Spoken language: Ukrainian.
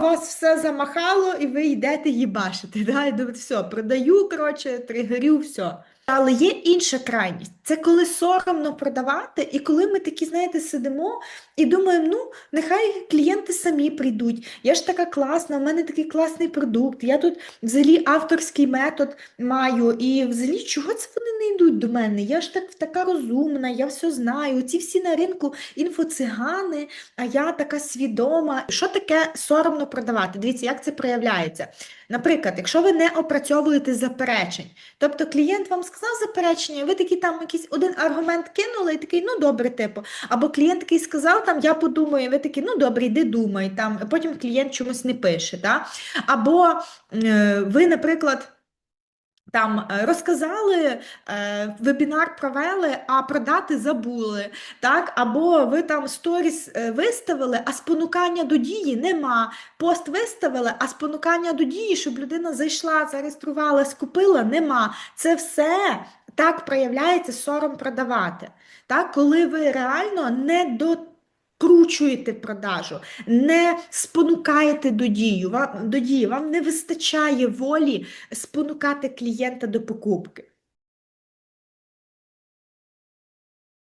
вас все замахало, і ви йдете їбашити. Да? І думаєте, все, продаю, коротше, тригерю, все. Але є інша крайність. Це коли соромно продавати, і коли ми такі, знаєте, сидимо і думаємо, ну, нехай клієнти самі прийдуть. Я ж така класна, у мене такий класний продукт. Я тут взагалі авторський метод маю. І взагалі, чого це вони не йдуть до мене? Я ж так така розумна, я все знаю. Ці всі на ринку інфоцигани, а я така свідома. Що таке соромно продавати? Дивіться, як це проявляється. Наприклад, якщо ви не опрацьовуєте заперечень, тобто клієнт вам сказав заперечення, ви такий там якийсь один аргумент кинули, і такий, ну добре, типу. Або клієнт такий сказав, там я подумаю, і ви такий, ну добре, йди думай. Там, потім клієнт чомусь не пише. Та? Або е, ви, наприклад. Там е, розказали, е, вебінар провели, а продати забули. Так? Або ви там сторіс е, виставили, а спонукання до дії нема. Пост виставили, а спонукання до дії, щоб людина зайшла, зареєструвалась, купила, нема. Це все так проявляється сором продавати. Так? Коли ви реально не докручуєте продажу, не спонукаєте до дії, вам, до дії, вам не вистачає волі спонукати клієнта до покупки.